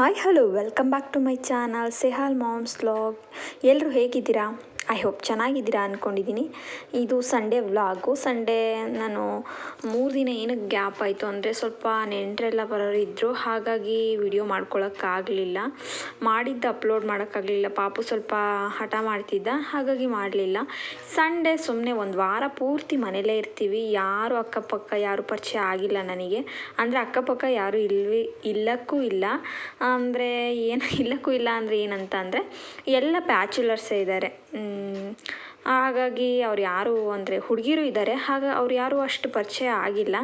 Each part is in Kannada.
Hi hello welcome back to my channel Sehal moms vlog ಎಲ್ಲರೂ ಹೇಗಿದ್ದೀರಾ? ಐ ಹೋಪ್ ಚೆನ್ನಾಗಿದ್ದೀರಾ ಅಂದ್ಕೊಂಡಿದ್ದೀನಿ ಇದು ಸಂಡೇ ವ್ಲಾಗು ಸಂಡೇ ನಾನು ಮೂರು ದಿನ ಏನಕ್ಕೆ ಗ್ಯಾಪ್ ಆಯಿತು ಅಂದರೆ ಸ್ವಲ್ಪ ನೆಂಟರೆಲ್ಲ ಬರೋರು ಇದ್ದರು ಹಾಗಾಗಿ ವಿಡಿಯೋ ಮಾಡ್ಕೊಳಕ್ಕಾಗಲಿಲ್ಲ. ಮಾಡಿದ್ದು ಅಪ್ಲೋಡ್ ಮಾಡೋಕ್ಕಾಗಲಿಲ್ಲ. ಪಾಪು ಸ್ವಲ್ಪ ಹಠ ಮಾಡ್ತಿದ್ದ. ಹಾಗಾಗಿ ಮಾಡಲಿಲ್ಲ. ಸಂಡೇ ಸುಮ್ಮನೆ ಒಂದು ವಾರ ಪೂರ್ತಿ ಮನೇಲೇ ಇರ್ತೀವಿ. ಯಾರು ಅಕ್ಕಪಕ್ಕ ಯಾರು ಪರಿಚಯ ಆಗಿಲ್ಲ ನನಗೆ. ಅಂದರೆ ಅಕ್ಕಪಕ್ಕ ಯಾರು ಇಲ್ವಿ, ಇಲ್ಲಕ್ಕೂ ಇಲ್ಲ. ಅಂದರೆ ಏನು, ಇಲ್ಲಕ್ಕೂ ಇಲ್ಲ ಅಂದರೆ ಏನಂತ ಅಂದರೆ ಎಲ್ಲ ಬ್ಯಾಚುಲರ್ಸೇ ಇದ್ದಾರೆ. ಹಾಗಾಗಿ ಅವ್ರು ಯಾರು ಅಂದರೆ ಹುಡುಗಿರು ಇದ್ದಾರೆ ಆಗ ಅವ್ರು ಯಾರು ಅಷ್ಟು ಪರಿಚಯ ಆಗಿಲ್ಲ.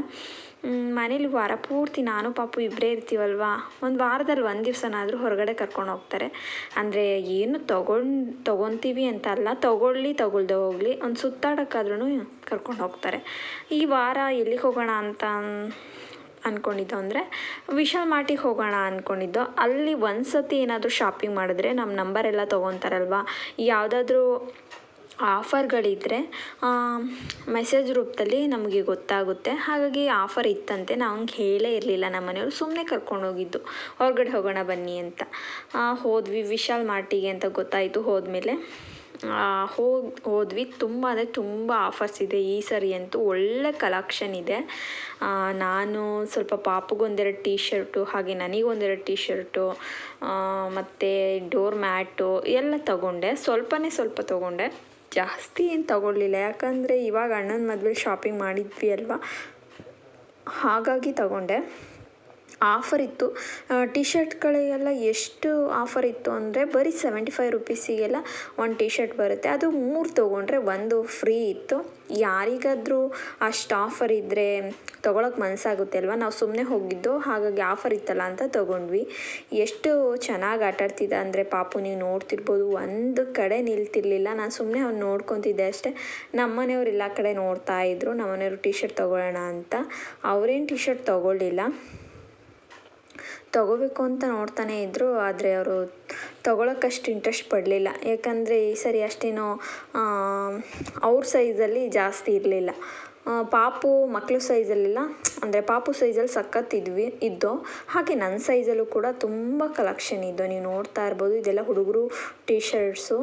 ಮನೇಲಿ ವಾರ ಪೂರ್ತಿ ನಾನು, ಪಾಪು ಇಬ್ಬರೇ ಇರ್ತೀವಲ್ವಾ? ಒಂದು ವಾರದಲ್ಲಿ ಒಂದು ದಿವಸನಾದರೂ ಹೊರಗಡೆ ಕರ್ಕೊಂಡು ಹೋಗ್ತಾರೆ. ಅಂದರೆ ಏನು ತಗೊಂಡು, ತೊಗೊತೀವಿ ಅಂತ ಅಲ್ಲ, ತಗೊಳ್ಳಿ, ತಗೊಳ್ದೆ ಹೋಗಲಿ, ಒಂದು ಸುತ್ತಾಡೋಕ್ಕಾದ್ರೂ ಕರ್ಕೊಂಡು ಹೋಗ್ತಾರೆ. ಈ ವಾರ ಎಲ್ಲಿಗೆ ಹೋಗೋಣ ಅಂತ ಅಂದ್ಕೊಂಡಿದ್ದು ಅಂದರೆ ವಿಶಾಲ್ ಮಾರ್ಟಿಗೆ ಹೋಗೋಣ ಅಂದ್ಕೊಂಡಿದ್ದು ಅಲ್ಲಿ ಒಂದು ಸತಿ ಏನಾದರೂ ಶಾಪಿಂಗ್ ಮಾಡಿದ್ರೆ ನಮ್ಮ ನಂಬರ್ ಎಲ್ಲ ತೊಗೊತಾರಲ್ವ? ಯಾವುದಾದ್ರೂ ಆಫರ್ಗಳಿದ್ದರೆ ಮೆಸೇಜ್ ರೂಪದಲ್ಲಿ ನಮಗೆ ಗೊತ್ತಾಗುತ್ತೆ. ಹಾಗಾಗಿ ಆಫರ್ ಇತ್ತಂತೆ. ನಾವು ಹಂಗೆ ಹೇಳೇ ಇರಲಿಲ್ಲ ನಮ್ಮ ಮನೆಯವರು. ಸುಮ್ಮನೆ ಕರ್ಕೊಂಡೋಗಿದ್ದು ಹೊರಗಡೆ ಹೋಗೋಣ ಬನ್ನಿ ಅಂತ. ಹೋದ್ವಿ. ವಿಶಾಲ್ ಮಾರ್ಟಿಗೆ ಅಂತ ಗೊತ್ತಾಯಿತು ಹೋದ್ಮೇಲೆ. ಹೋಗಿ ಹೋದ್ವಿ. ತುಂಬ, ಅಂದರೆ ತುಂಬ ಆಫರ್ಸ್ ಇದೆ. ಈ ಸರಿ ಅಂತೂ ಒಳ್ಳೆ ಕಲೆಕ್ಷನ್ ಇದೆ. ನಾನು ಸ್ವಲ್ಪ ಪಾಪುಗೊಂದೆರಡು ಟೀ ಶರ್ಟು ಹಾಗೆ ನನಗೊಂದೆರಡು ಟೀ ಶರ್ಟು ಮತ್ತು ಡೋರ್ ಮ್ಯಾಟು ಎಲ್ಲ ತಗೊಂಡೆ. ಸ್ವಲ್ಪನೇ ಸ್ವಲ್ಪ ತಗೊಂಡೆ. ಜಾಸ್ತಿ ಏನು ತಗೊಳ್ಳಿಲ್ಲ. ಯಾಕಂದರೆ ಇವಾಗ ಅಣ್ಣನ ಮದುವೆ ಶಾಪಿಂಗ್ ಮಾಡಿದ್ವಿ ಅಲ್ವಾ? ಹಾಗಾಗಿ ತಗೊಂಡೆ. ಆಫರ್ ಇತ್ತು. ಟಿ ಶರ್ಟ್ಗಳಿಗೆಲ್ಲ ಎಷ್ಟು ಆಫರ್ ಇತ್ತು ಅಂದರೆ ಬರೀ ಸೆವೆಂಟಿ ಫೈವ್ ರುಪೀಸಿಗೆಲ್ಲ ಒಂದು ಟಿ ಶರ್ಟ್ ಬರುತ್ತೆ. ಅದು ಮೂರು ತೊಗೊಂಡ್ರೆ ಒಂದು ಫ್ರೀ ಇತ್ತು. ಯಾರಿಗಾದರೂ ಅಷ್ಟು ಆಫರ್ ಇದ್ದರೆ ತೊಗೊಳಕ್ಕೆ ಮನಸ್ಸಾಗುತ್ತೆ ಅಲ್ವಾ? ನಾವು ಸುಮ್ಮನೆ ಹೋಗಿದ್ದು, ಹಾಗಾಗಿ ಆಫರ್ ಇತ್ತಲ್ಲ ಅಂತ ತೊಗೊಂಡ್ವಿ. ಎಷ್ಟು ಚೆನ್ನಾಗಿ ಆಟಾಡ್ತಿದ್ದ ಅಂದರೆ ಪಾಪು, ನೀವು ನೋಡ್ತಿರ್ಬೋದು, ಒಂದು ಕಡೆ ನಿಲ್ತಿರ್ಲಿಲ್ಲ. ನಾನು ಸುಮ್ಮನೆ ಅವ್ನು ನೋಡ್ಕೊತಿದ್ದೆ ಅಷ್ಟೇ. ನಮ್ಮನೆಯವ್ರು ಎಲ್ಲ ಕಡೆ ನೋಡ್ತಾ ಇದ್ರು ನಮ್ಮನೆಯವರು ಟಿ ಶರ್ಟ್ ತೊಗೊಳ್ಳೋಣ ಅಂತ. ಅವರೇನು ಟಿ ಶರ್ಟ್ ತೊಗೊಳ್ಳಿಲ್ಲ. ತಗೋಬೇಕು ಅಂತ ನೋಡ್ತಾನೆ ಇದ್ದರು ಆದರೆ ಅವರು ತಗೊಳಕ್ಕಷ್ಟು ಇಂಟ್ರೆಸ್ಟ್ ಪಡಲಿಲ್ಲ. ಯಾಕಂದರೆ ಈ ಸರಿ ಅಷ್ಟೇನೋ ಅವ್ರ ಸೈಜಲ್ಲಿ ಜಾಸ್ತಿ ಇರಲಿಲ್ಲ. ಪಾಪು ಮಕ್ಕಳು ಸೈಜಲ್ಲೆಲ್ಲ ಅಂದರೆ ಪಾಪು ಸೈಜಲ್ಲಿ ಸಖತ್ತಿದ್ವಿ ಇದ್ದೋ. ಹಾಗೆ ನನ್ನ ಸೈಜಲ್ಲೂ ಕೂಡ ತುಂಬ ಕಲೆಕ್ಷನ್ ಇದ್ದೋ. ನೀವು ನೋಡ್ತಾ ಇರ್ಬೋದು, ಇದೆಲ್ಲ ಹುಡುಗರು ಟೀ ಶರ್ಟ್ಸು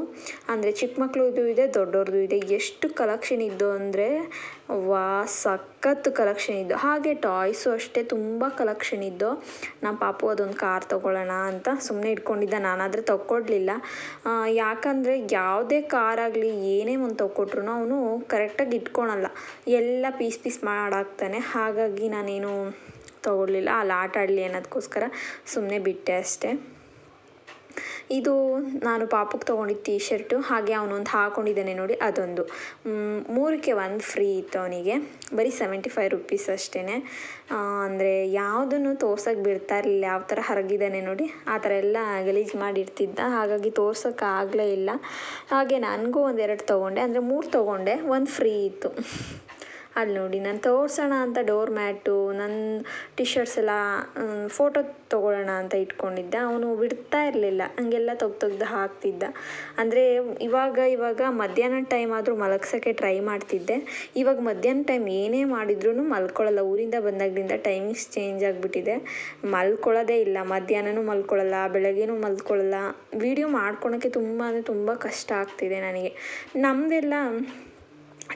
ಅಂದರೆ ಚಿಕ್ಕ ಮಕ್ಕಳದ್ದು ಇದೆ ದೊಡ್ಡವ್ರದ್ದು ಇದೆ. ಎಷ್ಟು ಕಲೆಕ್ಷನ್ ಇದ್ದು ಅಂದರೆ ವಾ ಸಖತ್ತು ಕಲೆಕ್ಷನ್ ಇದ್ದು. ಹಾಗೆ ಟಾಯ್ಸು ಅಷ್ಟೇ ತುಂಬ ಕಲೆಕ್ಷನ್ ಇದ್ದು. ನಮ್ಮ ಪಾಪು ಅದೊಂದು ಕಾರ್ ತೊಗೊಳ್ಳೋಣ ಅಂತ ಸುಮ್ಮನೆ ಇಟ್ಕೊಂಡಿದ್ದೆ. ನಾನಾದರೆ ತಗೊಡ್ಲಿಲ್ಲ ಯಾಕಂದರೆ ಯಾವುದೇ ಕಾರಾಗಲಿ ಏನೇ ಒಂದು ತೊಗೊಟ್ರು ಅವನು ಕರೆಕ್ಟಾಗಿ ಇಟ್ಕೊಳಲ್ಲ. ಎಲ್ಲ ಪೀಸ್ ಪೀಸ್ ಮಾಡಾಕ್ತಾನೆ. ಹಾಗಾಗಿ ನಾನೇನು ತೊಗೊಳ್ಲಿಲ್ಲ ಅಲ್ಲಿ ಆಟ ಆಡಲಿ ಅನ್ನೋದಕ್ಕೋಸ್ಕರ ಸುಮ್ಮನೆ ಬಿಟ್ಟೆ ಅಷ್ಟೇ. ಇದು ನಾನು ಪಾಪುಗೆ ತೊಗೊಂಡಿದ್ದ ಟೀ ಶರ್ಟು ಹಾಗೆ ಅವನೊಂದು ಹಾಕೊಂಡಿದ್ದಾನೆ ನೋಡಿ, ಅದೊಂದು. ಮೂರಕ್ಕೆ ಒಂದು ಫ್ರೀ ಇತ್ತು ಅವನಿಗೆ. ಬರೀ ಸೆವೆಂಟಿ ಫೈವ್ ರುಪೀಸ್ ಅಷ್ಟೇ ಅಂದರೆ ಯಾವುದನ್ನು ತೋರ್ಸೋಕ್ಕೆ ಬಿಡ್ತಾ ಇರಲಿಲ್ಲ, ಯಾವ ಥರ ಹರಗಿದ್ದಾನೆ ನೋಡಿ, ಆ ಥರ ಎಲ್ಲ ಗಲೀಜು ಮಾಡಿರ್ತಿದ್ದ. ಹಾಗಾಗಿ ತೋರ್ಸೋಕ್ಕಾಗಲೇ ಇಲ್ಲ. ಹಾಗೆ ನನಗೂ ಒಂದೆರಡು ತೊಗೊಂಡೆ, ಅಂದರೆ ಮೂರು ತೊಗೊಂಡೆ, ಒಂದು ಫ್ರೀ ಇತ್ತು. ಅಲ್ಲಿ ನೋಡಿ, ನಾನು ತೋರಿಸೋಣ ಅಂತ ಡೋರ್ ಮ್ಯಾಟು ನನ್ನ ಟಿ ಶರ್ಟ್ಸ್ ಎಲ್ಲ ಫೋಟೋ ತೊಗೊಳ್ಳೋಣ ಅಂತ ಇಟ್ಕೊಂಡಿದ್ದೆ. ಅವನು ಬಿಡ್ತಾ ಇರಲಿಲ್ಲ. ಹಂಗೆಲ್ಲ ತೆಗ್ದು ತೆಗ್ದು ಹಾಕ್ತಿದ್ದ. ಅಂದರೆ ಇವಾಗ ಇವಾಗ ಮಧ್ಯಾಹ್ನ ಟೈಮ್ ಆದರೂ ಮಲಗ್ಸೋಕ್ಕೆ ಟ್ರೈ ಮಾಡ್ತಿದ್ದೆ. ಇವಾಗ ಮಧ್ಯಾಹ್ನ ಟೈಮ್ ಏನೇ ಮಾಡಿದ್ರೂ ಮಲ್ಕೊಳ್ಳಲ್ಲ. ಊರಿಂದ ಬಂದಾಗಲಿಂದ ಟೈಮಿಂಗ್ಸ್ ಚೇಂಜ್ ಆಗಿಬಿಟ್ಟಿದೆ. ಮಲ್ಕೊಳ್ಳೋದೇ ಇಲ್ಲ. ಮಧ್ಯಾಹ್ನನೂ ಮಲ್ಕೊಳ್ಳಲ್ಲ, ಬೆಳಗ್ಗೆನೂ ಮಲ್ಕೊಳ್ಳಲ್ಲ. ವಿಡಿಯೋ ಮಾಡ್ಕೊಳೋಕ್ಕೆ ತುಂಬ, ಅಂದರೆ ತುಂಬ ಕಷ್ಟ ಆಗ್ತಿದೆ ನನಗೆ. ನಮ್ಮದೆಲ್ಲ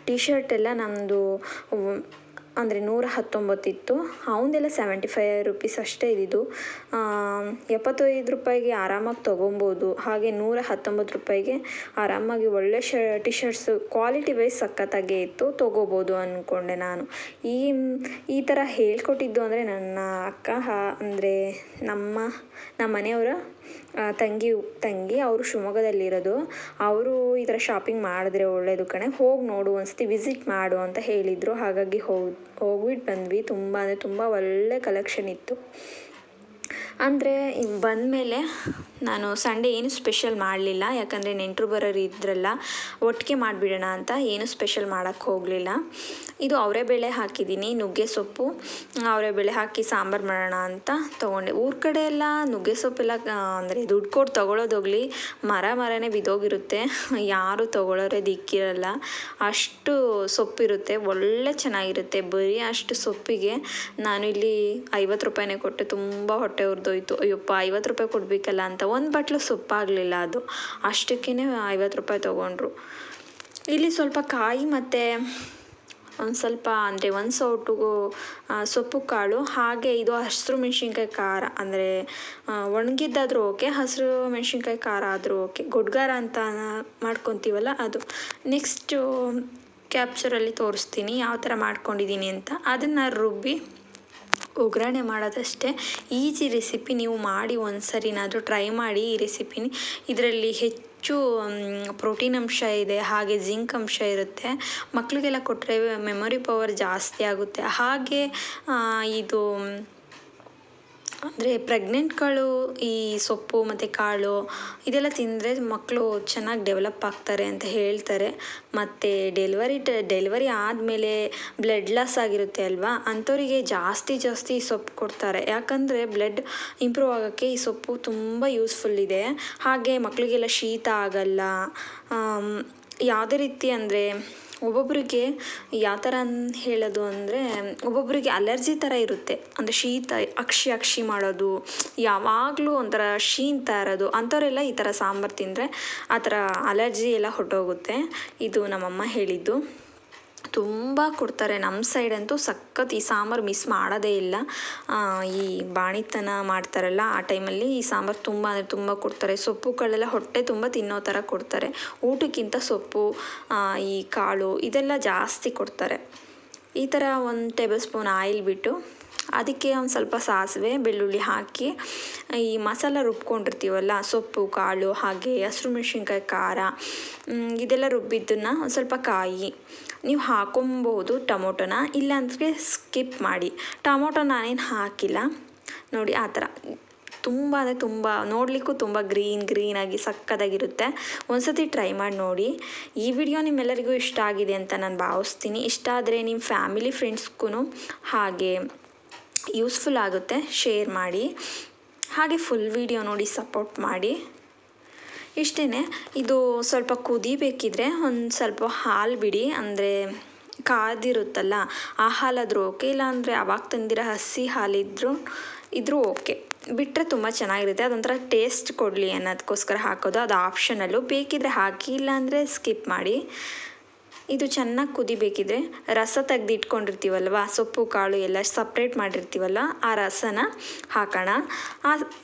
ಟಿ ಶರ್ಟ್ ಎಲ್ಲ ನಮ್ಮದು ಅಂದರೆ ನೂರ ಹತ್ತೊಂಬತ್ತಿತ್ತು ಅವನದೆಲ್ಲ ಸೆವೆಂಟಿ ಫೈವ್ ರುಪೀಸ್ ಅಷ್ಟೇ ಇದ್ದಿದ್ದು. ಎಪ್ಪತ್ತೈದು ರೂಪಾಯಿಗೆ ಆರಾಮಾಗಿ ತೊಗೊಬೋದು. ಹಾಗೆ ನೂರ ಹತ್ತೊಂಬತ್ತು ರೂಪಾಯಿಗೆ ಆರಾಮಾಗಿ ಒಳ್ಳೆ ಶ ಟಿ ಶರ್ಟ್ಸು ಕ್ವಾಲಿಟಿ ವೈಸ್ ಸಖತ್ತಾಗೇ ಇತ್ತು. ತೊಗೋಬೋದು ಅಂದ್ಕೊಂಡೆ ನಾನು. ಈ ಈ ಥರ ಹೇಳ್ಕೊಟ್ಟಿದ್ದು ಅಂದರೆ ನನ್ನ ಅಕ್ಕ ಅಂದರೆ ನಮ್ಮ ನಮ್ಮ ಮನೆಯವರ ತಂಗಿ ತಂಗಿ ಅವರು ಶಿವಮೊಗ್ಗದಲ್ಲಿರೋದು. ಅವರು ಈ ಥರ ಶಾಪಿಂಗ್ ಮಾಡಿದ್ರೆ ಒಳ್ಳೆಯದು ಕಣೆ. ಹೋಗಿ ನೋಡು, ಒಂದ್ಸತಿ ವಿಸಿಟ್ ಮಾಡು ಅಂತ ಹೇಳಿದರು. ಹಾಗಾಗಿ ಹೋಗಿ ಹೋಗ್ಬಿಟ್ಟು ಬಂದ್ವಿ. ತುಂಬ ಅಂದರೆ ತುಂಬ ಒಳ್ಳೆ ಕಲೆಕ್ಷನ್ ಇತ್ತು. ಅಂದರೆ ಬಂದಮೇಲೆ ನಾನು ಸಂಡೇ ಏನು ಸ್ಪೆಷಲ್ ಮಾಡಲಿಲ್ಲ. ಯಾಕಂದರೆ ನೆಂಟರು ಬರೋರು ಇದ್ರಲ್ಲ, ಒಟ್ಟಿಗೆ ಮಾಡಿಬಿಡೋಣ ಅಂತ ಏನು ಸ್ಪೆಷಲ್ ಮಾಡೋಕ್ಕೆ ಹೋಗಲಿಲ್ಲ. ಇದು ಅವರೆಬೇಳೆ ಹಾಕಿದ್ದೀನಿ, ನುಗ್ಗೆ ಸೊಪ್ಪು. ಅವರೆಬೇಳೆ ಹಾಕಿ ಸಾಂಬಾರು ಮಾಡೋಣ ಅಂತ ತೊಗೊಂಡೆ. ಊರ ಕಡೆ ಎಲ್ಲ ನುಗ್ಗೆ ಸೊಪ್ಪೆಲ್ಲ ಅಂದರೆ ದುಡ್ಡು ಕೊಟ್ಟು ತೊಗೊಳೋದೋಗಲಿ ಮರ ಮರನೇ ಬಿದ್ದೋಗಿರುತ್ತೆ. ಯಾರು ತೊಗೊಳೋರೇ ದಿಕ್ಕಿರಲ್ಲ. ಅಷ್ಟು ಸೊಪ್ಪಿರುತ್ತೆ, ಒಳ್ಳೆ ಚೆನ್ನಾಗಿರುತ್ತೆ. ಬರೀ ಅಷ್ಟು ಸೊಪ್ಪಿಗೆ ನಾನು ಇಲ್ಲಿ ಐವತ್ತು ರೂಪಾಯಿನೇ ಕೊಟ್ಟೆ. ತುಂಬ ಹೊಟ್ಟೆ ಉರಿದು ಮರ್ತೋಯ್ತು ಅಯ್ಯಪ್ಪ, ಐವತ್ತು ರೂಪಾಯಿ ಕೊಡಬೇಕಲ್ಲ ಅಂತ ಒಂದು ಬಟ್ಲು ಸೊಪ್ಪಾಗಲಿಲ್ಲ ಅದು. ಅಷ್ಟಕ್ಕೇ ಐವತ್ತು ರೂಪಾಯಿ ತೊಗೊಂಡ್ರು. ಇಲ್ಲಿ ಸ್ವಲ್ಪ ಕಾಯಿ ಮತ್ತು ಒಂದು ಸ್ವಲ್ಪ ಅಂದರೆ ಒಂದು ಸೌಟು ಸೊಪ್ಪು ಕಾಳು, ಹಾಗೆ ಇದು ಹಸಿರು ಮೆಣಸಿನ್ಕಾಯಿ ಖಾರ. ಅಂದರೆ ಒಣಗಿದ್ದಾದರೂ ಓಕೆ, ಹಸಿರು ಮೆಣಸಿನ್ಕಾಯಿ ಖಾರ ಆದರೂ ಓಕೆ. ಗೊಡ್ಗಾರ ಅಂತ ಮಾಡ್ಕೊತೀವಲ್ಲ ಅದು. ನೆಕ್ಸ್ಟು ಕ್ಯಾಪ್ಚರಲ್ಲಿ ತೋರಿಸ್ತೀನಿ. ಯಾವ ಥರ ಮಾಡ್ಕೊಂಡಿದ್ದೀನಿ ಅಂತ. ಅದನ್ನು ರುಬ್ಬಿ ಒಗ್ಗರಣೆ ಮಾಡೋದಷ್ಟೇ. ಈಜಿ ರೆಸಿಪಿ ನೀವು ಮಾಡಿ ಒಂದು ಸರಿನಾದರೂ ಟ್ರೈ ಮಾಡಿ ಈ ರೆಸಿಪಿನ ಇದರಲ್ಲಿ ಹೆಚ್ಚು ಪ್ರೋಟೀನ್ ಅಂಶ ಇದೆ, ಹಾಗೆ ಜಿಂಕ್ ಅಂಶ ಇರುತ್ತೆ. ಮಕ್ಕಳಿಗೆಲ್ಲ ಕೊಟ್ಟರೆ ಮೆಮೊರಿ ಪವರ್ ಜಾಸ್ತಿ ಆಗುತ್ತೆ. ಹಾಗೆ ಇದು ಅಂದರೆ ಪ್ರೆಗ್ನೆಂಟ್ಗಳು ಈ ಸೊಪ್ಪು ಮತ್ತು ಕಾಳು, ಇದೆಲ್ಲ ತಿಂದರೆ ಮಕ್ಕಳು ಚೆನ್ನಾಗಿ ಡೆವಲಪ್ ಆಗ್ತಾರೆ ಅಂತ ಹೇಳ್ತಾರೆ. ಮತ್ತು ಡೆಲಿವರಿ ಟ ಡೆಲಿವರಿ ಆದಮೇಲೆ ಬ್ಲಡ್ ಲಾಸ್ ಆಗಿರುತ್ತೆ ಅಲ್ವಾ? ಅಂಥವರಿಗೆ ಜಾಸ್ತಿ ಜಾಸ್ತಿ ಸೊಪ್ಪು ಕೊಡ್ತಾರೆ. ಯಾಕಂದರೆ ಬ್ಲಡ್ ಇಂಪ್ರೂವ್ ಆಗೋಕ್ಕೆ ಈ ಸೊಪ್ಪು ತುಂಬ ಯೂಸ್ಫುಲ್ ಇದೆ. ಹಾಗೆ ಮಕ್ಕಳಿಗೆಲ್ಲ ಶೀತ ಆಗಲ್ಲ. ಯಾವುದೇ ರೀತಿ ಅಂದರೆ ಒಬ್ಬೊಬ್ಬರಿಗೆ ಯಾವ ಥರ ಹೇಳೋದು ಅಂದರೆ ಒಬ್ಬೊಬ್ಬರಿಗೆ ಅಲರ್ಜಿ ಥರ ಇರುತ್ತೆ. ಅಂದರೆ ಶೀತ, ಅಕ್ಷಿ ಅಕ್ಷಿ ಮಾಡೋದು, ಯಾವಾಗಲೂ ಒಂಥರ ಶೀಂತ ಇರೋದು, ಅಂಥವರೆಲ್ಲ ಈ ಥರ ಸಾಂಬಾರು ತಿಂದರೆ ಆ ಥರ ಅಲರ್ಜಿ ಎಲ್ಲ ಹೊರಟೋಗುತ್ತೆ. ಇದು ನಮ್ಮಮ್ಮ ಹೇಳಿದ್ದು. ತುಂಬ ಕೊಡ್ತಾರೆ. ನಮ್ಮ ಸೈಡ್ ಅಂತೂ ಸಖತ್ ಈ ಸಾಂಬಾರು ಮಿಸ್ ಮಾಡೋದೇ ಇಲ್ಲ. ಈ ಬಾಣಿತನ ಮಾಡ್ತಾರಲ್ಲ, ಆ ಟೈಮಲ್ಲಿ ಈ ಸಾಂಬಾರು ತುಂಬ ಅಂದರೆ ತುಂಬ ಕೊಡ್ತಾರೆ. ಸೊಪ್ಪುಗಳೆಲ್ಲ ಹೊಟ್ಟೆ ತುಂಬ ತಿನ್ನೋ ಥರ ಕೊಡ್ತಾರೆ. ಊಟಕ್ಕಿಂತ ಸೊಪ್ಪು ಈ ಕಾಳು ಇದೆಲ್ಲ ಜಾಸ್ತಿ ಕೊಡ್ತಾರೆ. ಈ ಥರ ಒಂದು ಟೇಬಲ್ ಸ್ಪೂನ್ ಆಯಿಲ್ ಬಿಟ್ಟು ಅದಕ್ಕೆ ಒಂದು ಸ್ವಲ್ಪ ಸಾಸಿವೆ, ಬೆಳ್ಳುಳ್ಳಿ ಹಾಕಿ, ಈ ಮಸಾಲ ರುಬ್ಕೊಂಡಿರ್ತೀವಲ್ಲ, ಸೊಪ್ಪು, ಕಾಳು, ಹಾಗೆ ಹಸಿರು ಮೆಣಸಿನ್ಕಾಯಿ, ಖಾರ ಇದೆಲ್ಲ ರುಬ್ಬಿದ್ದನ್ನು ಒಂದು ಸ್ವಲ್ಪ ಕಾಯಿ. ನೀವು ಹಾಕೊಬೋದು ಟೊಮೊಟೊನ, ಇಲ್ಲಾಂದರೆ ಸ್ಕಿಪ್ ಮಾಡಿ. ಟೊಮೊಟೊ ನಾನೇನು ಹಾಕಿಲ್ಲ. ನೋಡಿ, ಆ ಥರ. ತುಂಬ ಅಂದರೆ ತುಂಬ, ನೋಡಲಿಕ್ಕೂ ತುಂಬ ಗ್ರೀನ್ ಗ್ರೀನಾಗಿ ಸಕ್ಕತ್ತಾಗಿರುತ್ತೆ ಒಂದ್ಸತಿ ಟ್ರೈ ಮಾಡಿ ನೋಡಿ. ಈ ವಿಡಿಯೋ ನಿಮ್ಮೆಲ್ಲರಿಗೂ ಇಷ್ಟ ಆಗಿದೆ ಅಂತ ನಾನು ಭಾವಿಸ್ತೀನಿ. ಇಷ್ಟ ಆದರೆ ನಿಮ್ಮ ಫ್ಯಾಮಿಲಿ, ಫ್ರೆಂಡ್ಸ್ಗೂ ಹಾಗೆ ಯೂಸ್ಫುಲ್ ಆಗುತ್ತೆ, ಶೇರ್ ಮಾಡಿ. ಹಾಗೆ ಫುಲ್ ವಿಡಿಯೋ ನೋಡಿ ಸಪೋರ್ಟ್ ಮಾಡಿ. ಇಷ್ಟೇ ಇದು ಸ್ವಲ್ಪ ಕುದಿಬೇಕಿದ್ರೆ ಒಂದು ಸ್ವಲ್ಪ ಹಾಲು ಬಿಡಿ. ಅಂದರೆ ಕಾದಿರುತ್ತಲ್ಲ, ಆ ಹಾಲಾದರೂ ಓಕೆ ಇಲ್ಲಾಂದರೆ ಅವಾಗ ತಂದಿರೋ ಹಸಿ ಹಾಲಿದ್ರು, ಇದ್ರೂ ಓಕೆ ಬಿಟ್ಟರೆ ತುಂಬ ಚೆನ್ನಾಗಿರುತ್ತೆ. ಅದೊಂಥರ ಟೇಸ್ಟ್ ಕೊಡಲಿ ಅನ್ನೋದಕ್ಕೋಸ್ಕರ ಹಾಕೋದು. ಅದು ಆಪ್ಷನಲ್ಲು ಬೇಕಿದ್ರೆ ಹಾಕಿ, ಇಲ್ಲಾಂದರೆ ಸ್ಕಿಪ್ ಮಾಡಿ. ಇದು ಚೆನ್ನಾಗಿ ಕುದಿಬೇಕಿದ್ರೆ ರಸ ತೆಗ್ದು ಇಟ್ಕೊಂಡಿರ್ತೀವಲ್ವ ಸೊಪ್ಪು, ಕಾಳು ಎಲ್ಲ ಸಪ್ರೇಟ್ ಮಾಡಿರ್ತೀವಲ್ಲ, ಆ ರಸನ ಹಾಕೋಣ.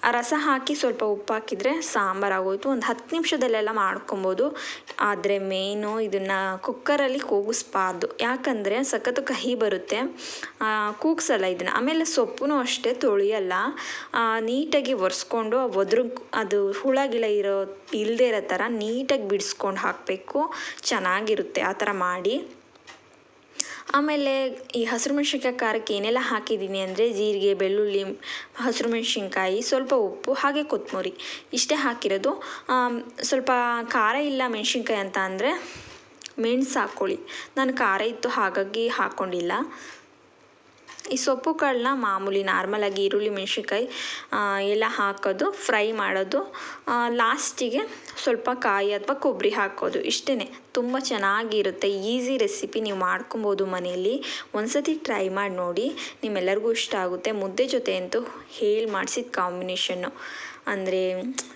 ಆ ರಸ ಹಾಕಿ ಸ್ವಲ್ಪ ಉಪ್ಪು ಹಾಕಿದರೆ ಸಾಂಬಾರು ಆಗೋಯ್ತು ಒಂದು ಹತ್ತು ನಿಮಿಷದಲ್ಲೆಲ್ಲ ಮಾಡ್ಕೊಬೋದು. ಆದರೆ ಮೇಯ್ನು ಇದನ್ನು ಕುಕ್ಕರಲ್ಲಿ ಕೂಗಿಸ್ಬಾರ್ದು. ಯಾಕಂದರೆ ಸಖತ್ತು ಕಹಿ ಬರುತ್ತೆ. ಕೂಗಿಸಲ್ಲ ಇದನ್ನು. ಆಮೇಲೆ ಸೊಪ್ಪು ಅಷ್ಟೇ ತೊಳೆಯಲ್ಲ. ನೀಟಾಗಿ ಒರೆಸ್ಕೊಂಡು ಒದ್ರ ಅದು ಹುಳ ಗಿಳ ಇರೋ ಇಲ್ಲದೇ ಇರೋ ಥರ ನೀಟಾಗಿ ಬಿಡಿಸ್ಕೊಂಡು ಹಾಕಬೇಕು. ಚೆನ್ನಾಗಿರುತ್ತೆ. ಆ ಥರ ಮಾಡಿ. ಆಮೇಲೆ ಈ ಹಸಿರು ಮೆಣಸಿನ್ಕಾಯಿ ಖಾರಕ್ಕೆ ಏನೆಲ್ಲ ಹಾಕಿದ್ದೀನಿ ಅಂದರೆ ಜೀರಿಗೆ, ಬೆಳ್ಳುಳ್ಳಿ, ಹಸಿರು ಮೆಣಸಿನ್ಕಾಯಿ, ಸ್ವಲ್ಪ ಉಪ್ಪು, ಹಾಗೆ ಕೊತ್ತಂಬರಿ ಇಷ್ಟೇ ಹಾಕಿರೋದು. ಸ್ವಲ್ಪ ಖಾರ ಇಲ್ಲ ಮೆಣಸಿನ್ಕಾಯಿ ಅಂತ ಅಂದರೆ ಮೆಣಸು ಹಾಕ್ಕೊಳ್ಳಿ ನಾನು ಖಾರ ಇತ್ತು, ಹಾಗಾಗಿ ಹಾಕ್ಕೊಂಡಿಲ್ಲ ಈ ಸೊಪ್ಪು ಕಾಳನ್ನ ಮಾಮೂಲಿ ನಾರ್ಮಲಾಗಿ ಈರುಳ್ಳಿ, ಮೆಣಸಿನ್ಕಾಯಿ ಎಲ್ಲ ಹಾಕೋದು, ಫ್ರೈ ಮಾಡೋದು ಲಾಸ್ಟಿಗೆ ಸ್ವಲ್ಪ ಕಾಯಿ ಅಥವಾ ಕೊಬ್ಬರಿ ಹಾಕೋದು. ಇಷ್ಟೇ ತುಂಬ ಚೆನ್ನಾಗಿರುತ್ತೆ. ಈಸಿ ರೆಸಿಪಿ ನೀವು ಮಾಡ್ಕೊಬೋದು ಮನೆಯಲ್ಲಿ. ಒಂದ್ಸತಿ ಟ್ರೈ ಮಾಡಿ ನೋಡಿ. ನಿಮ್ಮೆಲ್ಲರಿಗೂ ಇಷ್ಟ ಆಗುತ್ತೆ. ಮುದ್ದೆ ಜೊತೆ ಅಂತೂ ಹೇಳಿ ಮಾಡಿಸಿದ ಕಾಂಬಿನೇಷನ್ನು. ಅಂದರೆ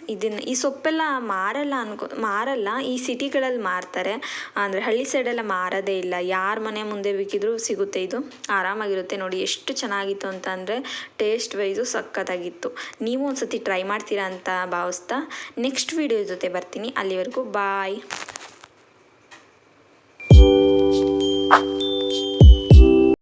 ಇದನ್ನು ಈ ಸೊಪ್ಪೆಲ್ಲ ಮಾರಲ್ಲ ಅನ್ಕೊ, ಮಾರಲ್ಲ. ಈ ಸಿಟಿಗಳಲ್ಲಿ ಮಾರ್ತಾರೆ. ಅಂದರೆ ಹಳ್ಳಿ ಸೈಡೆಲ್ಲ ಮಾರೋದೇ ಇಲ್ಲ. ಯಾರ ಮನೆ ಮುಂದೆ ಬೇಕಿದ್ರೂ ಸಿಗುತ್ತೆ ಇದು. ಆರಾಮಾಗಿರುತ್ತೆ ನೋಡಿ ಎಷ್ಟು ಚೆನ್ನಾಗಿತ್ತು ಅಂತ ಅಂದರೆ ಟೇಸ್ಟ್ ವೈಸು ಸಖತ್ತಾಗಿತ್ತು. ನೀವು ಒಂದು ಸತಿ ಟ್ರೈ ಮಾಡ್ತೀರಾ ಅಂತ ಭಾವಿಸ್ತಾ. ನೆಕ್ಸ್ಟ್ ವೀಡಿಯೋ ಜೊತೆ ಬರ್ತೀನಿ. ಅಲ್ಲಿವರೆಗೂ ಬಾಯ್